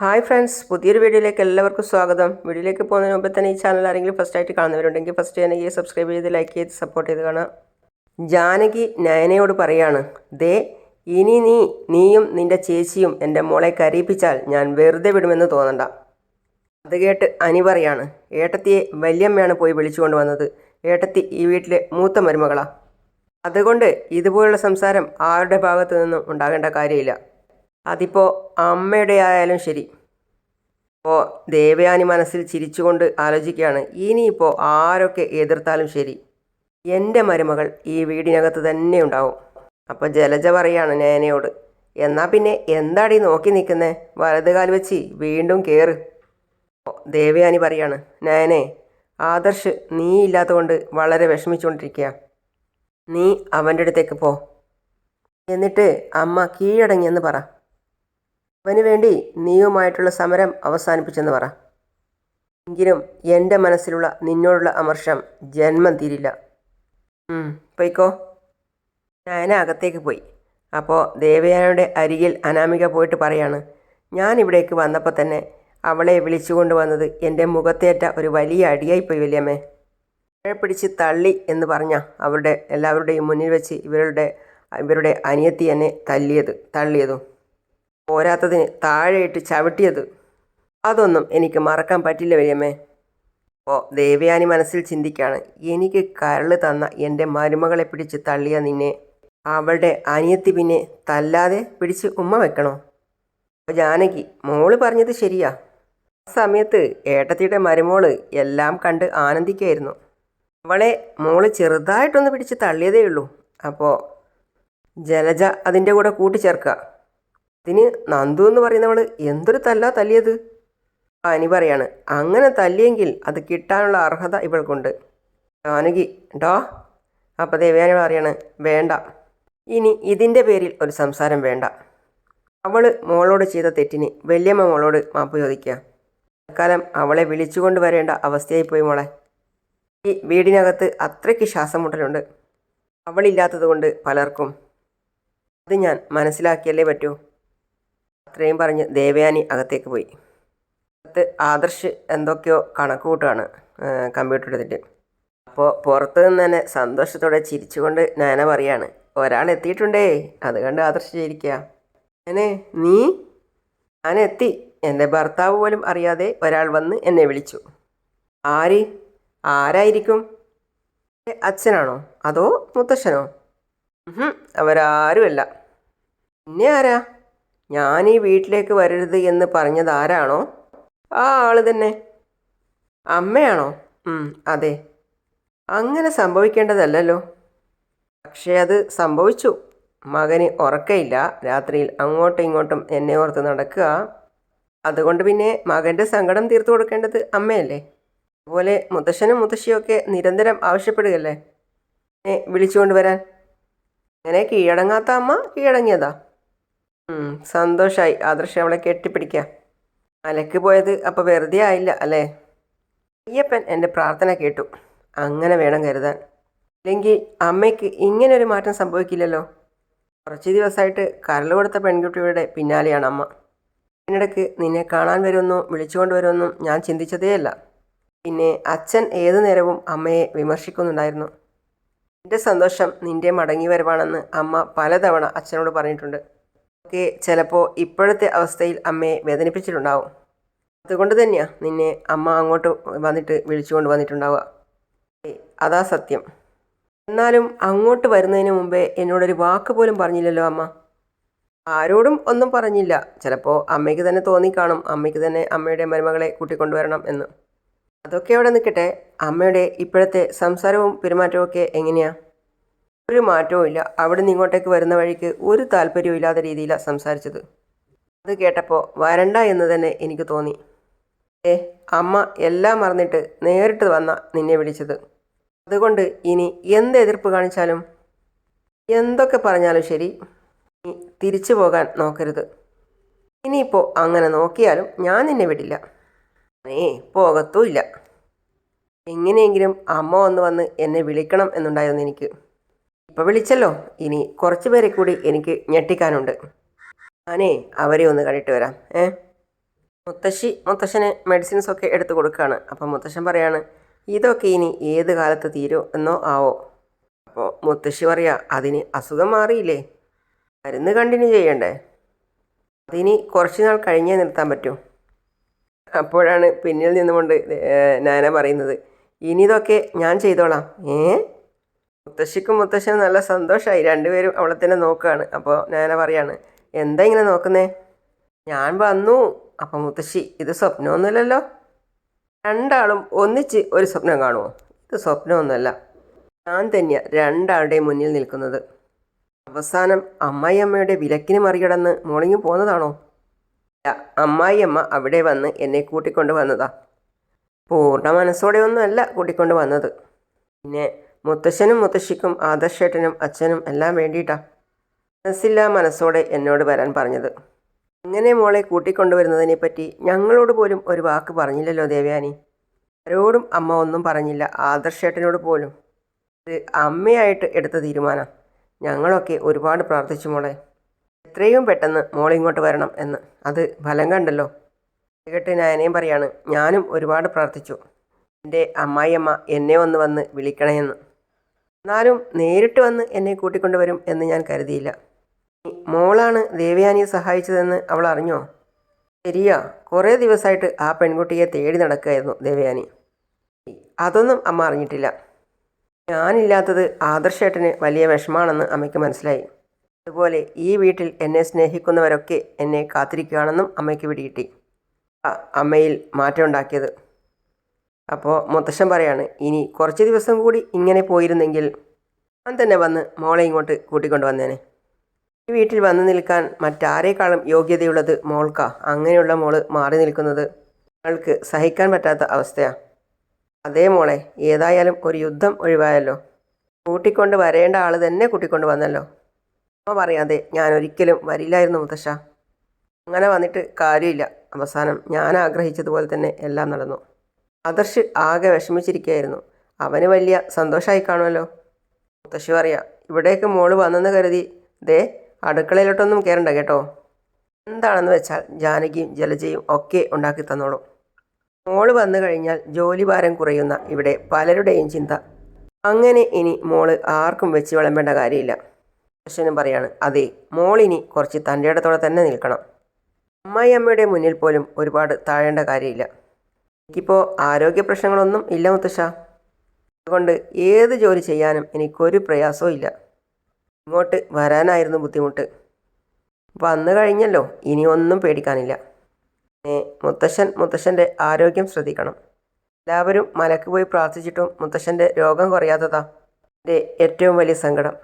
Hi friends പുതിയൊരു വീഡിയോയിലേക്ക് എല്ലാവർക്കും സ്വാഗതം. വീഡിയോയിലേക്ക് പോകുന്നതിന് മുമ്പ് തന്നെ ഈ ചാനൽ ആരെങ്കിലും ഫസ്റ്റ് ആയിട്ട് കാണുന്നവരുണ്ടെങ്കിൽ ഫസ്റ്റ് തന്നെ ഈ സബ്സ്ക്രൈബ് ചെയ്ത് ലൈക്ക് ചെയ്ത് സപ്പോർട്ട് ചെയ്ത് കാണാം. ജാനകി നയനയോട് പറയാണ് ദേ ഇനി നീ നീയും നിന്റെ ചേച്ചിയും എന്റെ മോളെ കരയിപ്പിച്ചാൽ ഞാൻ വെറുതെ വിടുമെന്ന് തോന്നണ്ട. അത് കേട്ട് അനി പറയാണ് ഏട്ടത്തിയെ വല്യമ്മയാണ് പോയി വിളിച്ചുകൊണ്ട് വന്നത്. ഏട്ടത്തി ഈ വീട്ടിലെ മൂത്ത മരുമകളാ. അതുകൊണ്ട് ഇതുപോലുള്ള സംസാരം ആരുടെ ഭാഗത്തു നിന്നും ഉണ്ടാകേണ്ട കാര്യമില്ല. അതിപ്പോൾ അമ്മയുടെ ആയാലും ശരി. ഇപ്പോൾ ദേവയാനി മനസ്സിൽ ചിരിച്ചുകൊണ്ട് ആലോചിക്കുകയാണ്. ഇനിയിപ്പോൾ ആരൊക്കെ എതിർത്താലും ശരി. എന്റെ മരുമകൾ ഈ വീടിനകത്ത് തന്നെ ഉണ്ടാവും. അപ്പോൾ ജലജ പറയാണ് നേനയോട് എന്നാൽ പിന്നെ എന്താടി നോക്കി നിൽക്കുന്നേ? വലതുകാൽ വെച്ച് വീണ്ടും കയറ് ദേവയാനി പറയാണ് നേനെ ആദർശ് നീ ഇല്ലാത്തതുകൊണ്ട് വളരെ വിഷമിച്ചുകൊണ്ടിരിക്കുക നീ അവന്റെ അടുത്തേക്ക് പോ. എന്നിട്ട് അമ്മ കീഴടങ്ങിയെന്ന് പറ. അവന് വേണ്ടി നീയുമായിട്ടുള്ള സമരം അവസാനിപ്പിച്ചെന്ന് പറ. എങ്കിലും എന്റെ മനസ്സിലുള്ള നിന്നോടുള്ള അമർഷം ജന്മം തീരില്ല. പൊയ്ക്കോ. ഞാൻ അകത്തേക്ക് പോയി. അപ്പോൾ ദേവയാനയുടെ അരികിൽ അനാമിക പോയിട്ട് പറയാണ് ഞാൻ ഇവിടേക്ക് വന്നപ്പോൾ തന്നെ അവളെ വിളിച്ചുകൊണ്ട് വന്നത് എന്റെ മുഖത്തേറ്റ ഒരു വലിയ അടിയായിപ്പോയി വലിയമ്മേ. അവളെ പിടിച്ച് തള്ളി എന്ന് പറഞ്ഞ അവരുടെ എല്ലാവരുടെയും മുന്നിൽ വെച്ച് ഇവരുടെ ഇവരുടെ അനിയത്തി എന്നെ തല്ലിയത് തള്ളിയതും. പോരാത്തതിന് താഴെയിട്ട് ചവിട്ടിയത്. അതൊന്നും എനിക്ക് മറക്കാൻ പറ്റില്ല വലിയമ്മേ. ഓ ദേവയാനി മനസ്സിൽ ചിന്തിക്കുകയാണ് എനിക്ക് കരൾ തന്ന എന്റെ മരുമകളെ പിടിച്ച് തള്ളിയ നിന്നെ അവളുടെ അനിയത്തി പിന്നെ തല്ലാതെ പിടിച്ച് ഉമ്മ വെക്കണോ? ജാനകി മോൾ പറഞ്ഞത് ശരിയാ. ആ സമയത്ത് ഏട്ടത്തിയുടെ മരുമോൾ എല്ലാം കണ്ട് ആനന്ദിക്കായിരുന്നു. അവളെ മോൾ ചെറുതായിട്ടൊന്ന് പിടിച്ച് തള്ളിയതേ ഉള്ളൂ അപ്പോൾ ജലജ അതിന്റെ കൂടെ കൂട്ടിച്ചേർക്കുക. അതിന് നന്ദു എന്ന് പറയുന്നവൾ എന്തൊരു തല്ല തല്ലിയത്? അനി പറയാണ് അങ്ങനെ തല്ലിയെങ്കിൽ അത് കിട്ടാനുള്ള അർഹത ഇവൾക്കുണ്ട്. ജാനകി ഡോ. അപ്പോൾ ദേവയാനി പറയാണ് വേണ്ട. ഇനി ഇതിന്റെ പേരിൽ ഒരു സംസാരം വേണ്ട. അവൾ മോളോട് ചെയ്ത തെറ്റിന് വല്യമ്മ മോളോട് മാപ്പ് ചോദിക്കുക. തൽക്കാലം അവളെ വിളിച്ചുകൊണ്ട് വരേണ്ട അവസ്ഥയായി പോയി മോളെ. ഈ വീടിനകത്ത് അത്രയ്ക്ക് ശ്വാസം മുട്ടലുണ്ട് അവളില്ലാത്തത് കൊണ്ട് പലർക്കും. അത് ഞാൻ മനസ്സിലാക്കിയല്ലേ പറ്റൂ. അത്രയും പറഞ്ഞ് ദേവയാനി അകത്തേക്ക് പോയി. അകത്ത് ആദർശ് എന്തൊക്കെയോ കണക്ക് കൂട്ടുകയാണ് കമ്പ്യൂട്ടർ എടുത്തിട്ട്. അപ്പോൾ പുറത്ത് നിന്ന് തന്നെ സന്തോഷത്തോടെ ചിരിച്ചുകൊണ്ട് നയന പറയാണ് ഒരാൾ എത്തിയിട്ടുണ്ടേ അത് കണ്ട് ആദർശ് ചിരിക്കുക ഞാനേ നീ? ഞാൻ എത്തി. എന്റെ ഭർത്താവ് പോലും അറിയാതെ ഒരാൾ വന്ന് എന്നെ വിളിച്ചു. ആര്? ആരായിരിക്കും? അച്ഛനാണോ? അതോ മുത്തശ്ശനോ? അവരാരുമല്ല. പിന്നെ ആരാ? ഞാൻ ഈ വീട്ടിലേക്ക് വരരുത് എന്ന് പറഞ്ഞത് ആരാണോ? ആ ആൾ തന്നെ. അമ്മയാണോ? അതെ. അങ്ങനെ സംഭവിക്കേണ്ടതല്ലല്ലോ. പക്ഷേ അത് സംഭവിച്ചു. മകന് ഉറക്കയില്ല രാത്രിയിൽ അങ്ങോട്ടും ഇങ്ങോട്ടും എന്നെ ഓർത്ത് നടക്കുക. അതുകൊണ്ട് പിന്നെ മകന്റെ സങ്കടം തീർത്തു കൊടുക്കേണ്ടത് അമ്മയല്ലേ? അതുപോലെ മുത്തശ്ശനും മുത്തശ്ശിയൊക്കെ നിരന്തരം ആവശ്യപ്പെടുകയല്ലേ? വിളിച്ചുകൊണ്ട് വരാൻ. അങ്ങനെ കീഴടങ്ങാത്ത അമ്മ കീഴടങ്ങിയതാ? ഉം, സന്തോഷായി. ആദർശ് അവളെ കെട്ടിപ്പിടിക്കുക അലക്ക് പോയത് അപ്പോൾ വെറുതെ ആയില്ല അല്ലേ? അയ്യപ്പൻ എന്റെ പ്രാർത്ഥന കേട്ടു. അങ്ങനെ വേണം കരുതാൻ. അല്ലെങ്കിൽ അമ്മയ്ക്ക് ഇങ്ങനൊരു മാറ്റം സംഭവിക്കില്ലല്ലോ? കുറച്ച് ദിവസമായിട്ട് കരൾ കൊടുത്ത പെൺകുട്ടിയുടെ പിന്നാലെയാണ് അമ്മ. ഇതിനിടയ്ക്ക് നിന്നെ കാണാൻ വരുമെന്നും വിളിച്ചുകൊണ്ട് വരുമെന്നും ഞാൻ ചിന്തിച്ചതേയല്ല. പിന്നെ അച്ഛൻ ഏതു നേരവും അമ്മയെ വിമർശിക്കുന്നുണ്ടായിരുന്നു. എന്റെ സന്തോഷം നിന്റെ മടങ്ങി വരവാണെന്ന് അമ്മ പലതവണ അച്ഛനോട് പറഞ്ഞിട്ടുണ്ട്. ഒക്കെ ചിലപ്പോൾ ഇപ്പോഴത്തെ അവസ്ഥയിൽ അമ്മയെ വേദനിപ്പിച്ചിട്ടുണ്ടാവും. അതുകൊണ്ട് തന്നെയാണ് നിന്നെ അമ്മ അങ്ങോട്ട് വന്നിട്ട് വിളിച്ചുകൊണ്ട് വന്നിട്ടുണ്ടാവുക. അതാ സത്യം. എന്നാലും അങ്ങോട്ട് വരുന്നതിന് മുമ്പേ എന്നോടൊരു വാക്ക് പോലും പറഞ്ഞില്ലല്ലോ അമ്മ. ആരോടും ഒന്നും പറഞ്ഞില്ല. ചിലപ്പോൾ അമ്മയ്ക്ക് തന്നെ തോന്നിക്കാണും. അമ്മയ്ക്ക് തന്നെ അമ്മയുടെ മരുമകളെ കൂട്ടിക്കൊണ്ടുവരണം എന്ന്. അതൊക്കെ അവിടെ നിൽക്കട്ടെ? അമ്മയുടെ ഇപ്പോഴത്തെ സംസാരവും പെരുമാറ്റവും ഒക്കെ എങ്ങനെയാ? ഒരു മാറ്റവും ഇല്ല. അവിടെ ഇങ്ങോട്ടേക്ക് വരുന്ന വഴിക്ക് ഒരു താല്പര്യവും ഇല്ലാത്ത രീതിയിലാണ് സംസാരിച്ചത്. അത് കേട്ടപ്പോൾ വരണ്ട എന്ന് തന്നെ എനിക്ക് തോന്നി. ഏ അമ്മ എല്ലാം മറന്നിട്ട് നേരിട്ട് വന്ന നിന്നെ വിളിച്ചത്. അതുകൊണ്ട് ഇനി എന്ത് എതിർപ്പ് കാണിച്ചാലും എന്തൊക്കെ പറഞ്ഞാലും ശരി നീ തിരിച്ചു പോകാൻ നോക്കരുത്. ഇനിയിപ്പോൾ അങ്ങനെ നോക്കിയാലും ഞാൻ നിന്നെ വിടില്ല. ഏ പോകത്തുമില്ല എങ്ങനെയെങ്കിലും അമ്മ ഒന്ന് വന്ന് എന്നെ വിളിക്കണം എന്നുണ്ടായിരുന്നു എനിക്ക്. ഇപ്പോൾ വിളിച്ചല്ലോ. ഇനി കുറച്ച് പേരെ കൂടി എനിക്ക് ഞെട്ടിക്കാനുണ്ട്. ഞാനേ അവരെ ഒന്ന് കണ്ടിട്ട് വരാം. ഏ? മുത്തശ്ശി മുത്തശ്ശന് മെഡിസിൻസ് ഒക്കെ എടുത്തു കൊടുക്കുകയാണ് അപ്പം മുത്തശ്ശൻ പറയാണ് ഇതൊക്കെ ഇനി ഏത് കാലത്ത് തീരോ എന്നോ ആവോ? അപ്പോൾ മുത്തശ്ശി പറയാ അതിന് അസുഖം മാറിയില്ലേ? മരുന്ന് കണ്ടിന്യൂ ചെയ്യണ്ടേ? അതിനി കുറച്ച് നാൾ കഴിഞ്ഞേ നിർത്താൻ പറ്റൂ. അപ്പോഴാണ് പിന്നിൽ നിന്നുകൊണ്ട് നാന പറയുന്നത് ഇനി ഇതൊക്കെ ഞാൻ ചെയ്തോളാം. ഏ? മുത്തശ്ശിക്കും മുത്തശ്ശനും നല്ല സന്തോഷമായി രണ്ടുപേരും അവളെ തന്നെ നോക്കുകയാണ് അപ്പോൾ ഞാൻ പറയാണ് എന്താ ഇങ്ങനെ നോക്കുന്നേ? ഞാൻ വന്നു. അപ്പം മുത്തശ്ശി ഇത് സ്വപ്നമൊന്നുമില്ലല്ലോ. രണ്ടാളും ഒന്നിച്ച് ഒരു സ്വപ്നം കാണുമോ ഇത് സ്വപ്നമൊന്നുമല്ല. ഞാൻ തന്നെയാണ് രണ്ടാളുടെയും മുന്നിൽ നിൽക്കുന്നത്. അവസാനം അമ്മായിയമ്മയുടെ വിലക്കിന് മറികടന്ന് മോളിങ്ങി പോന്നതാണോ ഇല്ല. അമ്മായിയമ്മ അവിടെ വന്ന് എന്നെ കൂട്ടിക്കൊണ്ട് വന്നതാ. പൂർണ മനസ്സോടെ ഒന്നുമല്ല കൂട്ടിക്കൊണ്ട് വന്നത്. പിന്നെ മുത്തശ്ശനും മുത്തശ്ശിക്കും ആദർശേട്ടനും അച്ഛനും എല്ലാം വേണ്ടിയിട്ടാ മനസ്സില്ലാ മനസ്സോടെ എന്നോട് വരാൻ പറഞ്ഞത്. ഇങ്ങനെ മോളെ കൂട്ടിക്കൊണ്ടുവരുന്നതിനെ പറ്റി ഞങ്ങളോട് പോലും ഒരു വാക്ക് പറഞ്ഞില്ലല്ലോ ദേവയാനി. ആരോടും അമ്മ ഒന്നും പറഞ്ഞില്ല ആദർശേട്ടനോട് പോലും. ഇത് അമ്മയായിട്ട് എടുത്ത തീരുമാനം. ഞങ്ങളൊക്കെ ഒരുപാട് പ്രാർത്ഥിച്ചു മോളെ. എത്രയും പെട്ടെന്ന് മോളിങ്ങോട്ട് വരണം എന്ന്. അത് ഫലം കണ്ടല്ലോ. കേട്ട് ഞാനേം പറയാണ് ഞാനും ഒരുപാട് പ്രാർത്ഥിച്ചു. എന്റെ അമ്മായിയമ്മ എന്നെ ഒന്ന് വന്ന് വിളിക്കണമെന്ന് എന്നാലും നേരിട്ട് വന്ന് എന്നെ കൂട്ടിക്കൊണ്ടുവരും എന്ന് ഞാൻ കരുതിയില്ല. മോളാണ് ദേവയാനിയെ സഹായിച്ചതെന്ന് അവൾ അറിഞ്ഞോ? ശരിയാ കുറേ ദിവസമായിട്ട് ആ പെൺകുട്ടിയെ തേടി നടക്കുകയായിരുന്നു ദേവയാനി. അതൊന്നും അമ്മ അറിഞ്ഞിട്ടില്ല. ഞാനില്ലാത്തത് ആദർശേട്ടന് വലിയ വിഷമാണെന്ന് അമ്മയ്ക്ക് മനസ്സിലായി. അതുപോലെ ഈ വീട്ടിൽ എന്നെ സ്നേഹിക്കുന്നവരൊക്കെ എന്നെ കാത്തിരിക്കുകയാണെന്നും അമ്മയ്ക്ക് പിടികിട്ടി. അമ്മയിൽ മാറ്റമുണ്ടാക്കിയത്. അപ്പോൾ മുത്തശ്ശൻ പറയാണ് ഇനി കുറച്ച് ദിവസം കൂടി ഇങ്ങനെ പോയിരുന്നെങ്കിൽ ഞാൻ തന്നെ വന്ന് മോളെ ഇങ്ങോട്ട് കൂട്ടിക്കൊണ്ട് വന്നേനെ. ഈ വീട്ടിൽ വന്നു നിൽക്കാൻ മറ്റാരേക്കാളും യോഗ്യതയുള്ളത് മോൾക്കാ. അങ്ങനെയുള്ള മോൾ മാറി നിൽക്കുന്നത് ഞങ്ങൾക്ക് സഹിക്കാൻ പറ്റാത്ത അവസ്ഥയാണ് അതേ മോളെ ഏതായാലും ഒരു യുദ്ധം ഒഴിവായല്ലോ. കൂട്ടിക്കൊണ്ട് വരേണ്ട ആൾ തന്നെ കൂട്ടിക്കൊണ്ട് വന്നല്ലോ. അമ്മ പറയാതെ ഞാൻ ഒരിക്കലും വരില്ലായിരുന്നു മുത്തശ്ശ. അങ്ങനെ വന്നിട്ട് കാര്യമില്ല. അവസാനം ഞാൻ ആഗ്രഹിച്ചതുപോലെ തന്നെ എല്ലാം നടന്നു. ആദർശ് ആകെ വിഷമിച്ചിരിക്കുകയായിരുന്നു. അവന് വലിയ സന്തോഷമായി കാണുമല്ലോ. മുത്തശ്ശി പറയാം ഇവിടേക്ക് മോൾ വന്നെന്ന് കരുതി. ദേ അടുക്കളയിലോട്ടൊന്നും കയറണ്ട കേട്ടോ. എന്താണെന്ന് വെച്ചാൽ ജാനകിയും ജലജയും ഒക്കെ ഉണ്ടാക്കി തന്നോളൂ. മോൾ വന്നു കഴിഞ്ഞാൽ ജോലി ഭാരം കുറയുന്ന ഇവിടെ പലരുടെയും ചിന്ത. അങ്ങനെ ഇനി മോൾ ആർക്കും വെച്ച് വിളമ്പേണ്ട കാര്യമില്ല. അശ്വനും പറയാണ് അതെ മോളിനി കുറച്ച് തന്റെ ഇടത്തോടെ തന്നെ നിൽക്കണം. അമ്മായി അമ്മയുടെ മുന്നിൽ പോലും ഒരുപാട് താഴേണ്ട കാര്യമില്ല. എനിക്കിപ്പോൾ ആരോഗ്യ പ്രശ്നങ്ങളൊന്നും ഇല്ല മുത്തശ്ശ. അതുകൊണ്ട് ഏത് ജോലി ചെയ്യാനും എനിക്കൊരു പ്രയാസവും ഇല്ല. ഇങ്ങോട്ട് വരാനായിരുന്നു ബുദ്ധിമുട്ട്. വന്നു കഴിഞ്ഞല്ലോ ഇനി ഒന്നും പേടിക്കാനില്ല മുത്തശ്ശൻ മുത്തശ്ശന്റെ ആരോഗ്യം ശ്രദ്ധിക്കണം. എല്ലാവരും മലക്ക് പോയി പ്രാർത്ഥിച്ചിട്ടും മുത്തശ്ശന്റെ രോഗം കുറയാത്തതാ എന്റെ ഏറ്റവും വലിയ സങ്കടം.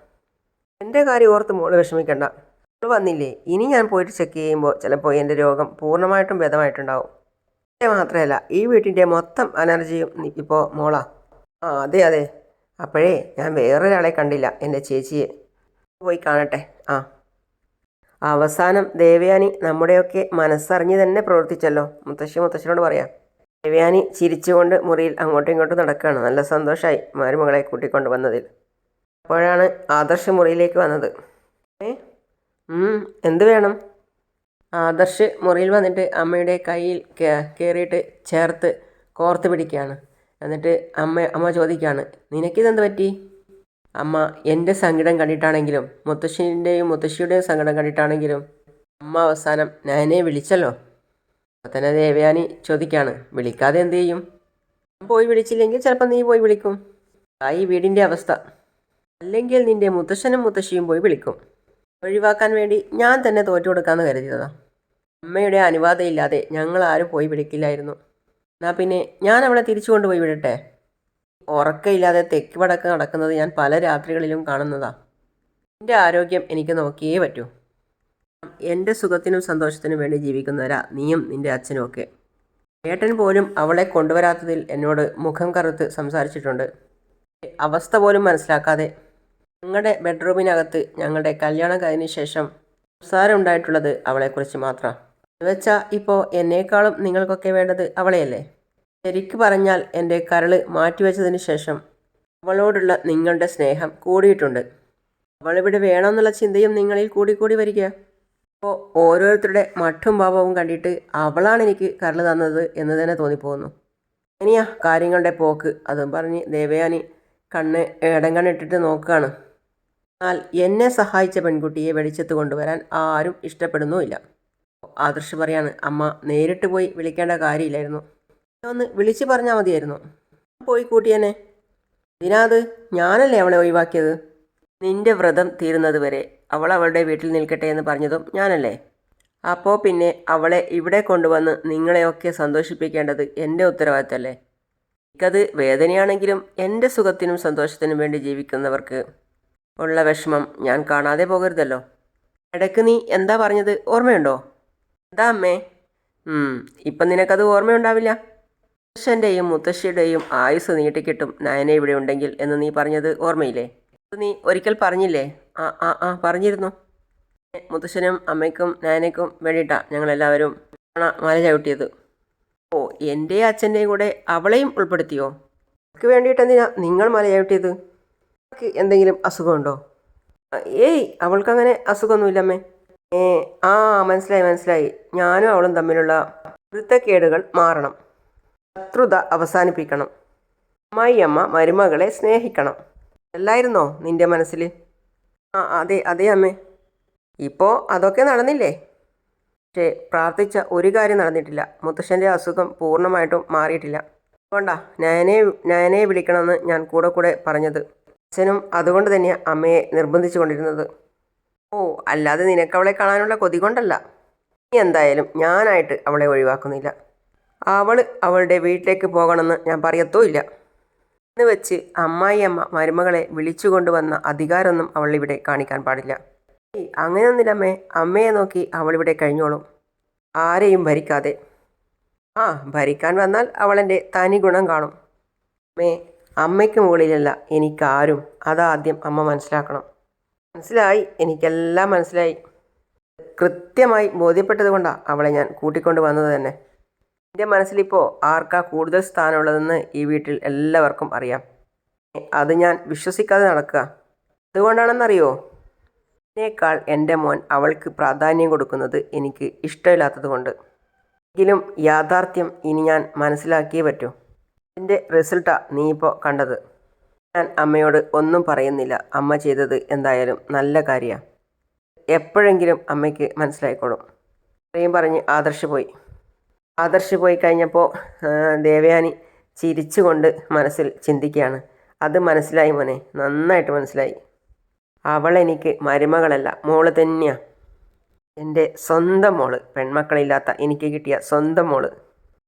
എന്റെ കാര്യം ഓർത്ത് മോൾ വിഷമിക്കണ്ട. വന്നില്ലേ ഇനി ഞാൻ പോയിട്ട് ചെക്ക് ചെയ്യുമ്പോൾ ചിലപ്പോൾ എന്റെ രോഗം പൂർണമായിട്ടും ഭേദമായിട്ടുണ്ടാവും. മാത്രമല്ല ഈ വീട്ടിന്റെ മൊത്തം അനർജിയും ഇപ്പോൾ മോള. ആ അതെ അതെ. അപ്പോഴേ ഞാൻ വേറൊരാളെ കണ്ടില്ല എന്റെ ചേച്ചിയെ. പോയി കാണട്ടെ. ആ. അവസാനം ദേവയാനി നമ്മുടെയൊക്കെ മനസ്സറിഞ്ഞ് തന്നെ പ്രവർത്തിച്ചല്ലോ. മുത്തശ്ശി മുത്തശ്ശനോട് പറയാം. ദേവയാനി ചിരിച്ചുകൊണ്ട് മുറിയിൽ അങ്ങോട്ടും ഇങ്ങോട്ടും നടക്കുകയാണ്. നല്ല സന്തോഷമായി മരുമകളെ കൂട്ടിക്കൊണ്ട് വന്നതിൽ. അപ്പോഴാണ് ആദർശ മുറിയിലേക്ക് വന്നത്. ഏ? എന്ത് വേണം? ആദർശ് മുറിയിൽ വന്നിട്ട് അമ്മയുടെ കയ്യിൽ കയറിയിട്ട് ചേർത്ത് കോർത്ത് പിടിക്കുകയാണ്. എന്നിട്ട് അമ്മ അമ്മ ചോദിക്കുകയാണ് നിനക്കിതെന്ത് പറ്റി? അമ്മ എന്റെ സങ്കടം കണ്ടിട്ടാണെങ്കിലും മുത്തശ്ശിന്റെയും മുത്തശ്ശിയുടെയും സങ്കടം കണ്ടിട്ടാണെങ്കിലും അമ്മ അവസാനം ഞാനെ വിളിച്ചല്ലോ. അപ്പം തന്നെ ദേവയാനി ചോദിക്കുകയാണ് വിളിക്കാതെ എന്ത് ചെയ്യും? പോയി വിളിച്ചില്ലെങ്കിൽ ചിലപ്പോൾ നീ പോയി വിളിക്കും. ഈ വീടിന്റെ അവസ്ഥ. അല്ലെങ്കിൽ നിന്റെ മുത്തശ്ശനും മുത്തശ്ശിയും പോയി വിളിക്കും. ഒഴിവാക്കാൻ വേണ്ടി ഞാൻ തന്നെ തോറ്റു കൊടുക്കാമെന്ന് കരുതിയതാ. അമ്മയുടെ അനുവാദം ഇല്ലാതെ ഞങ്ങൾ ആരും പോയി വിളിക്കില്ലായിരുന്നു. എന്നാൽ പിന്നെ ഞാൻ അവളെ തിരിച്ചു കൊണ്ടുപോയി വിടട്ടെ? ഉറക്കമില്ലാതെ തെക്ക് വടക്ക് നടക്കുന്നത് ഞാൻ പല രാത്രികളിലും കാണുന്നതാ. എന്റെ ആരോഗ്യം എനിക്ക് നോക്കിയേ പറ്റൂ. എന്റെ സുഖത്തിനും സന്തോഷത്തിനും വേണ്ടി ജീവിക്കുന്നവരാ നീയും നിന്റെ അച്ഛനും ഒക്കെ. ഏട്ടൻ പോലും അവളെ കൊണ്ടുവരാത്തതിൽ എന്നോട് മുഖം കറുത്ത് സംസാരിച്ചിട്ടുണ്ട്. അവസ്ഥ പോലും മനസ്സിലാക്കാതെ ഞങ്ങളുടെ ബെഡ്റൂമിനകത്ത് ഞങ്ങളുടെ കല്യാണം കഴിഞ്ഞ ശേഷം സംസാരം ഉണ്ടായിട്ടുള്ളത് അവളെക്കുറിച്ച് മാത്രമാണ് എന്നുവെച്ചാൽ ഇപ്പോൾ എന്നേക്കാളും നിങ്ങൾക്കൊക്കെ വേണ്ടത് അവളെയല്ലേ? ശരിക്ക് പറഞ്ഞാൽ എന്റെ കരൾ മാറ്റിവെച്ചതിന് ശേഷം അവളോടുള്ള നിങ്ങളുടെ സ്നേഹം കൂടിയിട്ടുണ്ട്. അവളിവിടെ വേണമെന്നുള്ള ചിന്തയും നിങ്ങളിൽ കൂടി കൂടി വരിക. അപ്പോൾ ഓരോരുത്തരുടെ മട്ടും ഭാവവും കണ്ടിട്ട് അവളാണ് എനിക്ക് കരൾ തന്നത് എന്ന് തന്നെ തോന്നിപ്പോകുന്നു. ഇനിയാ കാര്യങ്ങളുടെ പോക്ക്. അതും പറഞ്ഞ് ദേവയാനി കണ്ണ് ഇടം കണ്ണിട്ടിട്ട് നോക്കുകയാണ്. എന്നാൽ എന്നെ സഹായിച്ച പെൺകുട്ടിയെ വെളിച്ചത്ത് കൊണ്ടുവരാൻ ആരും ഇഷ്ടപ്പെടുന്നുമില്ല. ആദർശ് പറയാണ് അമ്മ നേരിട്ട് പോയി വിളിക്കേണ്ട കാര്യമില്ലായിരുന്നു. ഒന്ന് വിളിച്ചു പറഞ്ഞാൽ മതിയായിരുന്നു. പോയി കൂട്ടിയനെ. ദിനാത് ഞാനല്ലേ അവളെ ഒഴിവാക്കിയത്? നിന്റെ വ്രതം തീരുന്നത് വരെ അവൾ അവളുടെ വീട്ടിൽ നിൽക്കട്ടെ എന്ന് പറഞ്ഞതും ഞാനല്ലേ? അപ്പോൾ പിന്നെ അവളെ ഇവിടെ കൊണ്ടുവന്ന് നിങ്ങളെയൊക്കെ സന്തോഷിപ്പിക്കേണ്ടത് എന്റെ ഉത്തരവാദിത്തമല്ലേ എനിക്കത് വേദനയാണെങ്കിലും എന്റെ സുഖത്തിനും സന്തോഷത്തിനും വേണ്ടി ജീവിക്കുന്നവർക്ക് ഉള്ള വിഷമം ഞാൻ കാണാതെ പോകരുതല്ലോ. ഇടയ്ക്ക് നീ എന്താ പറഞ്ഞത് ഓർമ്മയുണ്ടോ? എന്താ അമ്മേ? ഇപ്പം നിനക്കത് ഓർമ്മയുണ്ടാവില്ല? മുത്തശ്ശന്റെയും മുത്തശ്ശിയുടെയും ആയുസ് നീട്ടിക്കിട്ടും നയന ഇവിടെ ഉണ്ടെങ്കിൽ എന്ന് നീ പറഞ്ഞത് ഓർമ്മയില്ലേ? അത് നീ ഒരിക്കൽ പറഞ്ഞില്ലേ? ആ ആ ആ പറഞ്ഞിരുന്നു. മുത്തശ്ശനും അമ്മയ്ക്കും നയനയ്ക്കും വേണ്ടിയിട്ടാണ് ഞങ്ങളെല്ലാവരും മാല ചവിട്ടിയത്. ഓ എന്റെ അച്ഛന്റെയും കൂടെ അവളെയും ഉൾപ്പെടുത്തിയോ? അവർക്ക് വേണ്ടിയിട്ട് എന്തിനാ നിങ്ങൾ മല ചവിട്ടിയത്? എന്തെങ്കിലും അസുഖമുണ്ടോ? ഏയ് അവൾക്കങ്ങനെ അസുഖമൊന്നുമില്ലമ്മേ. ഏ ആ മനസ്സിലായി മനസ്സിലായി. ഞാനും അവളും തമ്മിലുള്ള വൃത്തക്കേടുകൾ മാറണം. ശത്രുത അവസാനിപ്പിക്കണം. അമ്മായിയമ്മ മരുമകളെ സ്നേഹിക്കണം. അല്ലായിരുന്നോ നിന്റെ മനസ്സിൽ ആ അതെ അതെ അമ്മേ. ഇപ്പോൾ അതൊക്കെ നടന്നില്ലേ? പക്ഷേ പ്രാർത്ഥിച്ച ഒരു കാര്യം നടന്നിട്ടില്ല. മുത്തശ്ശന്റെ അസുഖം പൂർണമായിട്ടും മാറിയിട്ടില്ല. അതുകൊണ്ടാ നയനെ നയനെ വിളിക്കണമെന്ന് ഞാൻ കൂടെ കൂടെ പറഞ്ഞത്. അച്ഛനും അതുകൊണ്ട് തന്നെയാണ് അമ്മയെ നിർബന്ധിച്ചു കൊണ്ടിരുന്നത്. ഓ അല്ലാതെ നിനക്ക് അവളെ കാണാനുള്ള കൊതി കൊണ്ടല്ല. നീ എന്തായാലും ഞാനായിട്ട് അവളെ ഒഴിവാക്കുന്നില്ല. അവൾ അവളുടെ വീട്ടിലേക്ക് പോകണമെന്ന് ഞാൻ പറയത്തോ ഇല്ല. എന്ന് വെച്ച് അമ്മായിയമ്മ മരുമകളെ വിളിച്ചു കൊണ്ടുവന്ന അധികാരമൊന്നും അവൾ ഇവിടെ കാണിക്കാൻ പാടില്ല. ഏയ് അങ്ങനെയൊന്നില്ലമ്മേ അമ്മയെ നോക്കി അവളിവിടെ കഴിഞ്ഞോളും. ആരെയും ഭരിക്കാതെ. ആ ഭരിക്കാൻ വന്നാൽ അവളെന്റെ തനി ഗുണം കാണും. മേ അമ്മയ്ക്ക് മുകളിലല്ല എനിക്കാരും അതാദ്യം അമ്മ മനസ്സിലാക്കണം. മനസ്സിലായി? എനിക്കെല്ലാം മനസ്സിലായി. കൃത്യമായി ബോധ്യപ്പെട്ടത് കൊണ്ടാണ് അവളെ ഞാൻ കൂട്ടിക്കൊണ്ട് വന്നത് തന്നെ. എന്റെ മനസ്സിലിപ്പോൾ ആർക്കാ കൂടുതൽ സ്ഥാനമുള്ളതെന്ന് ഈ വീട്ടിൽ എല്ലാവർക്കും അറിയാം. അത് ഞാൻ വിശ്വസിക്കാതെ നടക്കുക. അതുകൊണ്ടാണെന്നറിയോ? എന്നേക്കാൾ എന്റെ മോൻ അവൾക്ക് പ്രാധാന്യം കൊടുക്കുന്നത് എനിക്ക് ഇഷ്ടമില്ലാത്തത് കൊണ്ട്. എങ്കിലും യാഥാർത്ഥ്യം ഇനി ഞാൻ മനസ്സിലാക്കിയേ പറ്റൂ. എന്റെ റിസൾട്ടാണ് നീ ഇപ്പോൾ കണ്ടത്. ഞാൻ അമ്മയോട് ഒന്നും പറയുന്നില്ല. അമ്മ ചെയ്തത് എന്തായാലും നല്ല കാര്യമാണ് എപ്പോഴെങ്കിലും അമ്മയ്ക്ക് മനസ്സിലായിക്കോളും. ഇത്രയും പറഞ്ഞ് ആദർശ് പോയി. ആദർശ് പോയി കഴിഞ്ഞപ്പോൾ ദേവയാനി ചിരിച്ചുകൊണ്ട് മനസ്സിൽ ചിന്തിക്കുകയാണ്. അത് മനസ്സിലായി മോനെ. നന്നായിട്ട് മനസ്സിലായി. അവൾ എനിക്ക് മരുമകളല്ല മോൾ തന്നെയാണ് എന്റെ സ്വന്തം മോൾ. പെൺമക്കളില്ലാത്ത എനിക്ക് കിട്ടിയ സ്വന്തം മോൾ.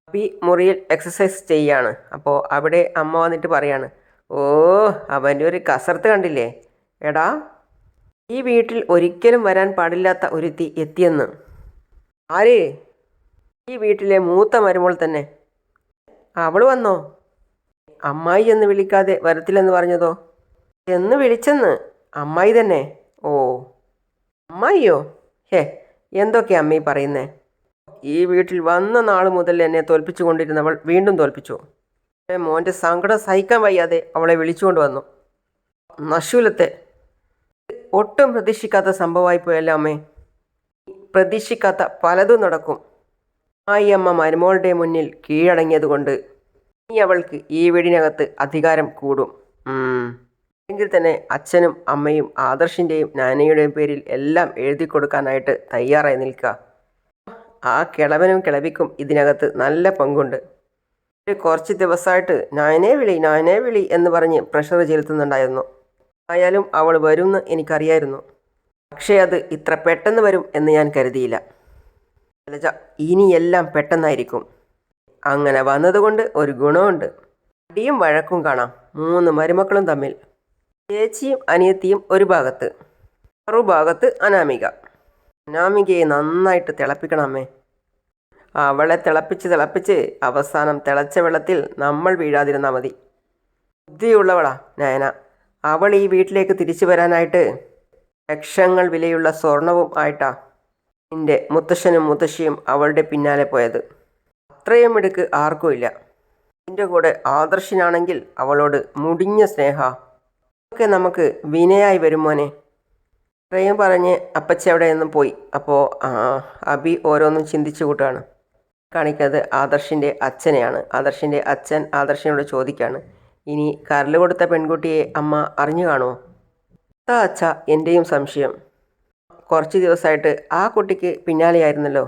അപ്പി മുറിയിൽ എക്സസൈസ് ചെയ്യാണ്. അപ്പോൾ അവിടെ അമ്മ വന്നിട്ട് പറയാണ് ഓ അവന്റെ ഒരു കസർത്ത് കണ്ടില്ലേ? എടാ ഈ വീട്ടിൽ ഒരിക്കലും വരാൻ പാടില്ലാത്ത ഒരുത്തി എത്തിയെന്ന്. ആര്? ഈ വീട്ടിലെ മൂത്ത മരുമോൾ തന്നെ. അവൾ വന്നോ? അമ്മായി എന്ന് വിളിക്കാതെ വരത്തില്ലെന്ന് പറഞ്ഞതോ? എന്ന് വിളിച്ചെന്ന്. അമ്മായി തന്നെ. ഓ അമ്മായിയോ? ഹേ എന്തൊക്കെയാ അമ്മീ പറയുന്നേ? ഈ വീട്ടിൽ വന്ന നാൾ മുതൽ എന്നെ തോൽപ്പിച്ചു കൊണ്ടിരുന്നവൾ വീണ്ടും തോൽപ്പിച്ചു. മോന്റെ സങ്കടം സഹിക്കാൻ വയ്യാതെ അവളെ വിളിച്ചുകൊണ്ട് വന്നു. നശൂലത്തെ ഒട്ടും പ്രതീക്ഷിക്കാത്ത സംഭവമായി പോയല്ലോ അമ്മേ? പ്രതീക്ഷിക്കാത്ത പലതും നടക്കും. ആയി അമ്മ മരുമോളുടെ മുന്നിൽ കീഴടങ്ങിയതുകൊണ്ട് ഇനി അവൾക്ക് ഈ വീടിനകത്ത് അധികാരം കൂടും. എങ്കിൽ തന്നെ അച്ഛനും അമ്മയും ആദർശിന്റെയും നാനയുടെയും പേരിൽ എല്ലാം എഴുതി കൊടുക്കാനായിട്ട് തയ്യാറായി നിൽക്കുക. ആ കിളവനും കിളവിക്കും ഇതിനകത്ത് നല്ല പങ്കുണ്ട്. കുറച്ച് ദിവസമായിട്ട് നായനെ വിളി നായനെ വിളി എന്ന് പറഞ്ഞ് പ്രഷർ ചെലുത്തുന്നുണ്ടായിരുന്നു. ആയാലും അവൾ വരുമെന്ന് എനിക്കറിയായിരുന്നു. പക്ഷേ അത് ഇത്ര പെട്ടെന്ന് വരും എന്ന് ഞാൻ കരുതിയില്ല. ലജ ഇനിയെല്ലാം പെട്ടെന്നായിരിക്കും. അങ്ങനെ വന്നതുകൊണ്ട് ഒരു ഗുണമുണ്ട്. അടിയും വഴക്കും കാണാം. മൂന്ന് മരുമക്കളും തമ്മിൽ. ചേച്ചിയും അനിയത്തിയും ഒരു ഭാഗത്ത്. മറുഭാഗത്ത് അനാമിക. അനാമികയെ നന്നായിട്ട് തിളപ്പിക്കണമേ അവളെ തിളപ്പിച്ച് തിളപ്പിച്ച് അവസാനം തിളച്ച വെള്ളത്തിൽ നമ്മൾ വീഴാതിരുന്നാൽ മതി. ബുദ്ധിയുള്ളവളാ നയന. അവൾ ഈ വീട്ടിലേക്ക് തിരിച്ചു വരാനായിട്ട് ലക്ഷങ്ങൾ വിലയുള്ള സ്വർണവും ആയിട്ടാ എന്റെ മുത്തശ്ശനും മുത്തശ്ശിയും അവളുടെ പിന്നാലെ പോയത്. അത്രയും മിടുക്ക് ആർക്കും ഇല്ല. എന്റെ കൂടെ ആദർശനാണെങ്കിൽ അവളോട് മുടിഞ്ഞ സ്നേഹ. ഒക്കെ നമുക്ക് വിനയായി വരും മോനെ. ഇത്രയും പറഞ്ഞ് അപ്പച്ചി അവിടെ നിന്നും പോയി. അപ്പോൾ അബി ഓരോന്നും ചിന്തിച്ചു കൂട്ടുകയാണ്. കാണിക്കുന്നത് ആദർശിന്റെ അച്ഛനെയാണ്. ആദർശിന്റെ അച്ഛൻ ആദർശിനോട് ചോദിക്കുകയാണ് ഇനി കരൽ കൊടുത്ത പെൺകുട്ടിയെ അമ്മ അറിഞ്ഞു കാണുമോ? അതാ അച്ഛ എന്റെയും സംശയം. കുറച്ച് ദിവസമായിട്ട് ആ കുട്ടിക്ക് പിന്നാലെയായിരുന്നല്ലോ.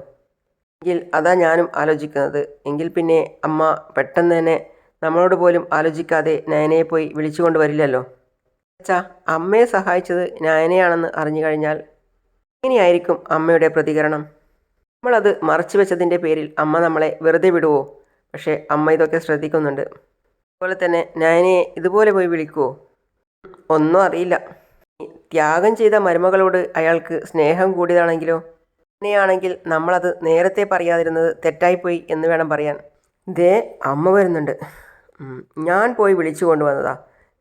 എങ്കിൽ അതാ ഞാനും ആലോചിക്കുന്നത്. എങ്കിൽ പിന്നെ അമ്മ പെട്ടെന്ന് തന്നെ നമ്മളോട് പോലും ആലോചിക്കാതെ നയനയെ പോയി വിളിച്ചുകൊണ്ട് വരില്ലല്ലോ അച്ഛാ അമ്മയെ സഹായിച്ചത് നയനയാണെന്ന് അറിഞ്ഞു കഴിഞ്ഞാൽ എങ്ങനെയായിരിക്കും അമ്മയുടെ പ്രതികരണം? നമ്മളത് മറച്ചു വെച്ചതിന്റെ പേരിൽ അമ്മ നമ്മളെ വെറുതെ വിടുവോ? പക്ഷേ അമ്മ ഇതൊക്കെ ശ്രദ്ധിക്കുന്നുണ്ട്. അതുപോലെ തന്നെ നയനയെ ഇതുപോലെ പോയി വിളിക്കുവോ? ഒന്നും അറിയില്ല. ത്യാഗം ചെയ്ത മരുമകളോട് അയാൾക്ക് സ്നേഹം കൂടിയതാണെങ്കിലോ? അങ്ങനെയാണെങ്കിൽ നമ്മളത് നേരത്തെ പറയാതിരുന്നത് തെറ്റായിപ്പോയി എന്ന് വേണം പറയാൻ. ദേ അമ്മ വരുന്നുണ്ട്. ഞാൻ പോയി വിളിച്ചു കൊണ്ടുവന്നതാ.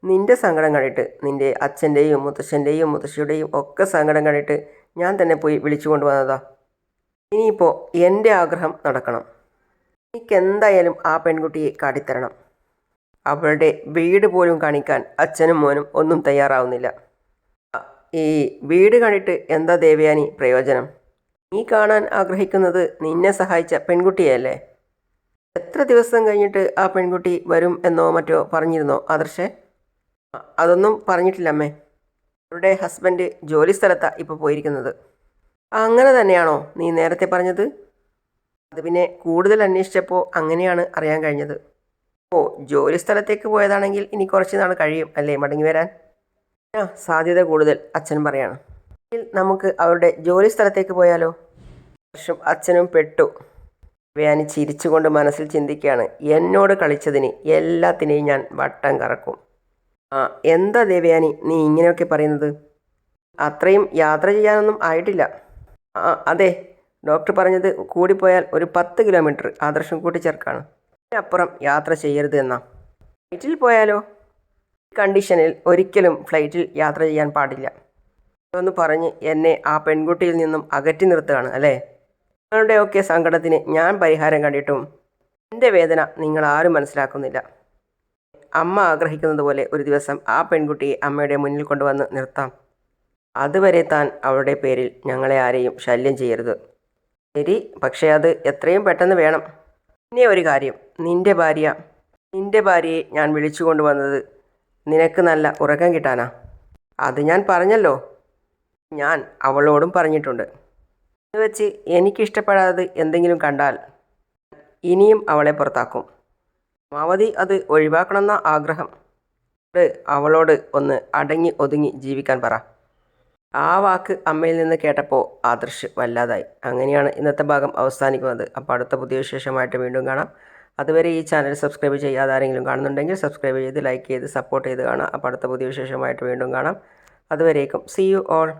നിന്റെ സങ്കടം കണ്ടിട്ട് നിന്റെ അച്ഛന്റെയും മുത്തശ്ശന്റെയും മുത്തശ്ശിയുടെയും ഒക്കെ സങ്കടം കണ്ടിട്ട് ഞാൻ തന്നെ പോയി വിളിച്ചു കൊണ്ടുവന്നതാ. ഇനിയിപ്പോൾ എന്റെ ആഗ്രഹം നടക്കണം. എനിക്കെന്തായാലും ആ പെൺകുട്ടിയെ കാട്ടിത്തരണം. അവളുടെ വീട് പോലും കാണിക്കാൻ അച്ഛനും മോനും ഒന്നും തയ്യാറാവുന്നില്ല. ഈ വീട് കണ്ടിട്ട് എന്താ ദേവയാനി പ്രയോജനം? നീ കാണാൻ ആഗ്രഹിക്കുന്നത് നിന്നെ സഹായിച്ച പെൺകുട്ടിയല്ലേ? എത്ര ദിവസം കഴിഞ്ഞിട്ട് ആ പെൺകുട്ടി വരും എന്നോ മറ്റോ പറഞ്ഞിരുന്നോ ആദർശേ? അതൊന്നും പറഞ്ഞിട്ടില്ല അമ്മേ അവരുടെ ഹസ്ബൻഡ് ജോലി സ്ഥലത്താണ് ഇപ്പോൾ പോയിരിക്കുന്നത്. അങ്ങനെ തന്നെയാണോ നീ നേരത്തെ പറഞ്ഞത്? അത് പിന്നെ കൂടുതൽ അന്വേഷിച്ചപ്പോൾ അങ്ങനെയാണ് അറിയാൻ കഴിഞ്ഞത്. ഓ ജോലി സ്ഥലത്തേക്ക് പോയതാണെങ്കിൽ ഇനി കുറച്ച് നാൾ കഴിയും അല്ലേ മടങ്ങി വരാൻ? ആ സാധ്യത കൂടുതൽ അച്ഛൻ പറയാണ്. നമുക്ക് അവരുടെ ജോലി സ്ഥലത്തേക്ക് പോയാലോ? വർഷം അച്ഛനും പെട്ടു. വ്യാനി ചിരിച്ചുകൊണ്ട് മനസ്സിൽ ചിന്തിക്കുകയാണ്. എന്നോട് കളിച്ചതിന് എല്ലാത്തിനെയും ഞാൻ വട്ടം കറക്കും. ആ എന്താ ദേവയാനി നീ ഇങ്ങനെയൊക്കെ പറയുന്നത്? അത്രയും യാത്ര ചെയ്യാനൊന്നും ആയിട്ടില്ല. അതെ. ഡോക്ടർ പറഞ്ഞത് കൂടിപ്പോയാൽ ഒരു പത്ത് കിലോമീറ്റർ ആദർശം കൂട്ടിച്ചേർക്കാണ്. അതിനപ്പുറം യാത്ര ചെയ്യരുത് എന്നാ. ഫ്ലൈറ്റിൽ പോയാലോ? ഈ കണ്ടീഷനിൽ ഒരിക്കലും ഫ്ലൈറ്റിൽ യാത്ര ചെയ്യാൻ പാടില്ല. എന്ന് പറഞ്ഞ് എന്നെ ആ പെൺകുട്ടിയിൽ നിന്നും അകറ്റി നിർത്തുകയാണ് അല്ലേ? നിങ്ങളുടെയൊക്കെ സങ്കടത്തിന് ഞാൻ പരിഹാരം കണ്ടിട്ടും എന്റെ വേദന നിങ്ങൾ ആരും മനസ്സിലാക്കുന്നില്ല. അമ്മ ആഗ്രഹിക്കുന്നത് പോലെ ഒരു ദിവസം ആ പെൺകുട്ടിയെ അമ്മയുടെ മുന്നിൽ കൊണ്ടുവന്ന് നിർത്താം. അതുവരെ താൻ അവളുടെ പേരിൽ ഞങ്ങളെ ആരെയും ശല്യം ചെയ്യരുത്. ശരി പക്ഷേ അത് എത്രയും പെട്ടെന്ന് വേണം. പിന്നെ ഒരു കാര്യം. നിന്റെ ഭാര്യ നിന്റെ ഭാര്യയെ ഞാൻ വിളിച്ചു കൊണ്ടുവന്നത് നിനക്ക് നല്ല ഉറക്കം കിട്ടാനാ? അത് ഞാൻ പറഞ്ഞല്ലോ. ഞാൻ അവളോടും പറഞ്ഞിട്ടുണ്ട്. എന്ന് വെച്ച് എനിക്കിഷ്ടപ്പെടാതെ എന്തെങ്കിലും കണ്ടാൽ ഇനിയും അവളെ പുറത്താക്കും. മാവതി അത് ഒഴിവാക്കണമെന്ന ആഗ്രഹം. അവളോട് ഒന്ന് അടങ്ങി ഒതുങ്ങി ജീവിക്കാൻ പറ. ആ വാക്ക് അമ്മയിൽ നിന്ന് കേട്ടപ്പോൾ ആദർശ് വല്ലാതായി. അങ്ങനെയാണ് ഇന്നത്തെ ഭാഗം അവസാനിക്കുന്നത്. അപ്പോൾ അടുത്ത പുതിയ വിശേഷമായിട്ട് വീണ്ടും കാണാം. അതുവരെ ഈ ചാനൽ സബ്സ്ക്രൈബ് ചെയ്യാതെ ആരെങ്കിലും കാണുന്നുണ്ടെങ്കിൽ സബ്സ്ക്രൈബ് ചെയ്ത് ലൈക്ക് ചെയ്ത് സപ്പോർട്ട് ചെയ്ത് കാണാം. അപ്പോൾ അടുത്ത പുതിയ വിശേഷമായിട്ട് വീണ്ടും കാണാം. അതുവരേക്കും സി യു ഓൾ.